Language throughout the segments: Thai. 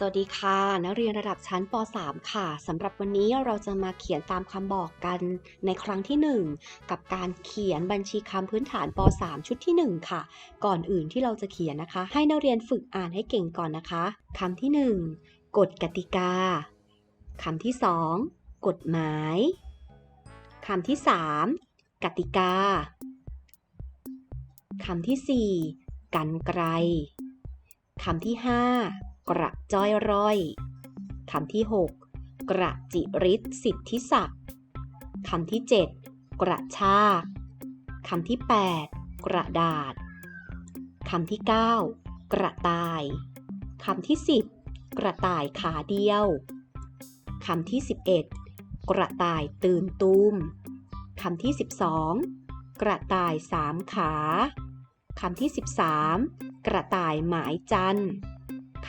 สวัสดีค่ะ นักเรียนระดับชั้นป .3 ค่ะสำหรับวันนี้เราจะมาเขียนตามคำบอกกันในครั้งที่ 1 กับการเขียนบัญชีคำพื้นฐานป .3 ชุดที่ 1 ค่ะ ก่อนอื่นที่เราจะเขียนนะคะ ให้นักเรียนฝึกอ่านให้เก่งก่อนนะคะคำที่ 1 กฎกติกาคำที่ 2 กฎหมายคำที่ 3 กติกาคำที่ 4 กันไกลคำที่ 5 กระจ้อยร่อยคำที่ 6 กระจิริศสิทธิศักดิ์คำที่ 7 กระชากคำที่ 8 กระดาษคำที่ 9 กระต่ายคำที่ 10 กระต่ายขาเดียวคำที่ 11 กระต่ายตื่นตูมคำที่ 12 กระต่ายสามขาคำที่ 13 กระต่ายหมายจันทร์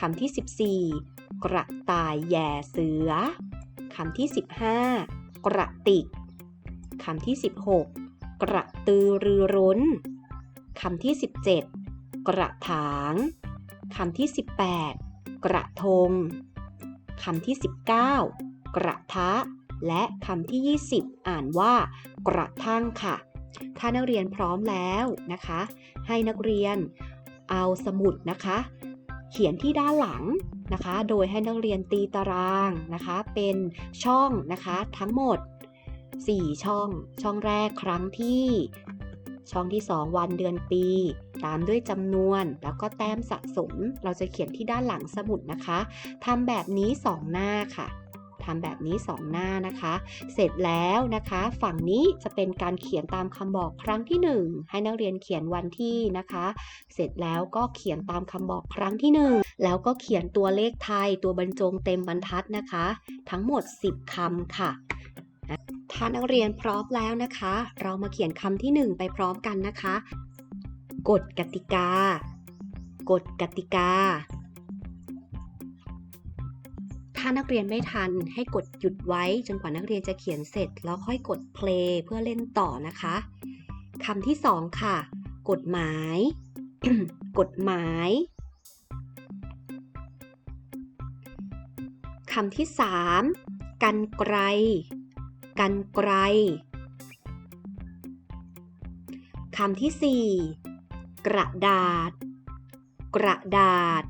คำที่ 14 กระต่ายแย่เสือ คำที่ 15 กระติก คำที่ 16 กระตือรือร้น คำที่ 17 กระถาง คำที่ 18 กระทง คำที่ 19 กระทะ และคำที่ 20 อ่านว่า กระทั่งค่ะ ถ้านักเรียนพร้อมแล้วนะคะ ให้นักเรียนเอาสมุดนะคะ เขียนที่ด้านหลังนะคะ โดยให้นักเรียนตีตารางนะคะ เป็นช่องนะคะทั้งหมด 4 ช่อง ช่องแรกครั้งที่ ช่องที่ 2 วันเดือนปี ตามด้วยจำนวนแล้วก็แต้มสะสม เราจะเขียนที่ด้านหลังสมุดนะคะทำแบบนี้ 2 หน้าค่ะ ทำแบบนี้ 2 หน้านะคะ เสร็จแล้วนะคะ ฝั่งนี้จะเป็นการเขียนตามคำบอกครั้งที่ 1 ให้นักเรียนเขียนวันที่นะคะ เสร็จแล้วก็เขียนตามคำบอกครั้งที่ 1 แล้วก็เขียนตัวเลขไทยตัวบรรจงเต็มบรรทัดนะคะ ทั้งหมด 10คำค่ะถ้านักเรียนพร้อมแล้วนะคะ เรามาเขียนคำที่ 1 ไปพร้อมกันนะคะ กฎกติกากฎกติกา ถ้านักเรียนไม่ทันให้กดหยุดไว้จนกว่านักเรียนจะเขียนเสร็จ แล้วค่อยกด play เพื่อเล่นต่อนะคะคำที่2ค่ะ กฎหมาย กฎหมายคำที่3กันไกล กันไกลคำที่4กระดาษ กระดาษ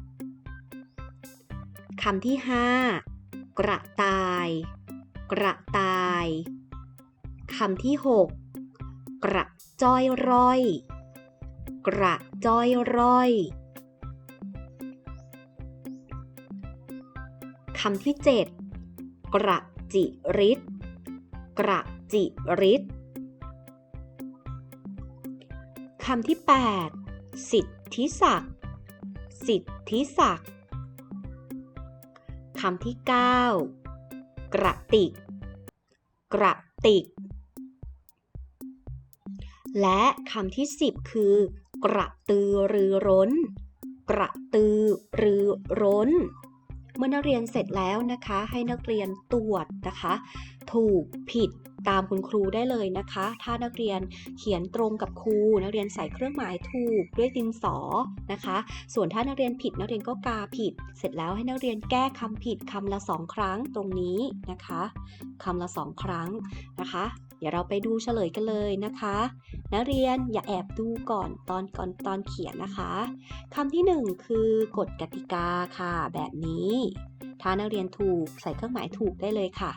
คำที่ 5 กระต่าย กระต่ายคำที่ 6 กระจ้อยร่อย กระจ้อยร่อยคำที่ 7 กระจิริศกระจิริศคำที่ 8 สิทธิศักดิ์สิทธิศักดิ์ คำที่ 9 กระติก กระติก และคำที่ 10 คือ กระตือรือร้น กระตือรือร้น เมื่อนักเรียนเสร็จแล้วนะคะ ให้นักเรียนตรวจนะคะ ถูกผิด ตามคุณครูได้เลยนะคะ ถ้านักเรียนเขียนตรงกับครู นักเรียนใส่เครื่องหมายถูกด้วยดินสอนะคะ ส่วนถ้านักเรียนผิดนักเรียนก็กาผิด เสร็จแล้วให้นักเรียนแก้คำผิดคำละสองครั้งตรงนี้นะคะคำละสองครั้งนะคะ เดี๋ยวเราไปดูเฉลยกันเลยนะคะ นักเรียนอย่าแอบดูก่อนตอนก่อนตอนเขียนนะคะคำที่หนึ่งคือกฎกติกาค่ะ แบบนี้ ถ้านักเรียนถูกใส่เครื่องหมายถูกได้เลยค่ะ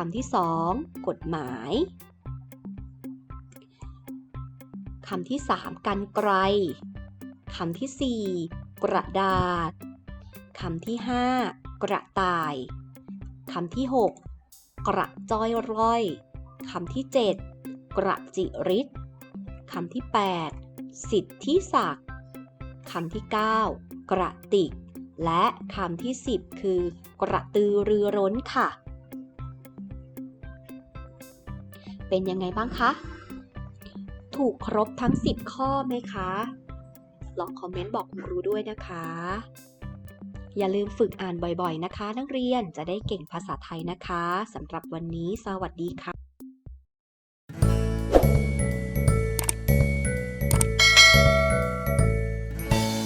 คำที่ 2 กฎหมายคำที่ 3 กันไกลคำที่ 4 กระดาษคำที่ 5 กระต่ายคำที่ 6 กระจ้อยร่อยคำที่ 7 กระจิริศคำที่ 8 สิทธิศักดิ์คำที่ 9 กระติก และคำที่ 10 คือกระตือรือร้นค่ะ เป็นยังไงบ้างคะ ถูกครบทั้ง 10 ข้อไหมคะ ลองคอมเมนต์บอกคุณครูด้วยนะคะ อย่าลืมฝึกอ่านบ่อยๆนะคะ นักเรียนจะได้เก่งภาษาไทยนะคะสำหรับวันนี้สวัสดีค่ะ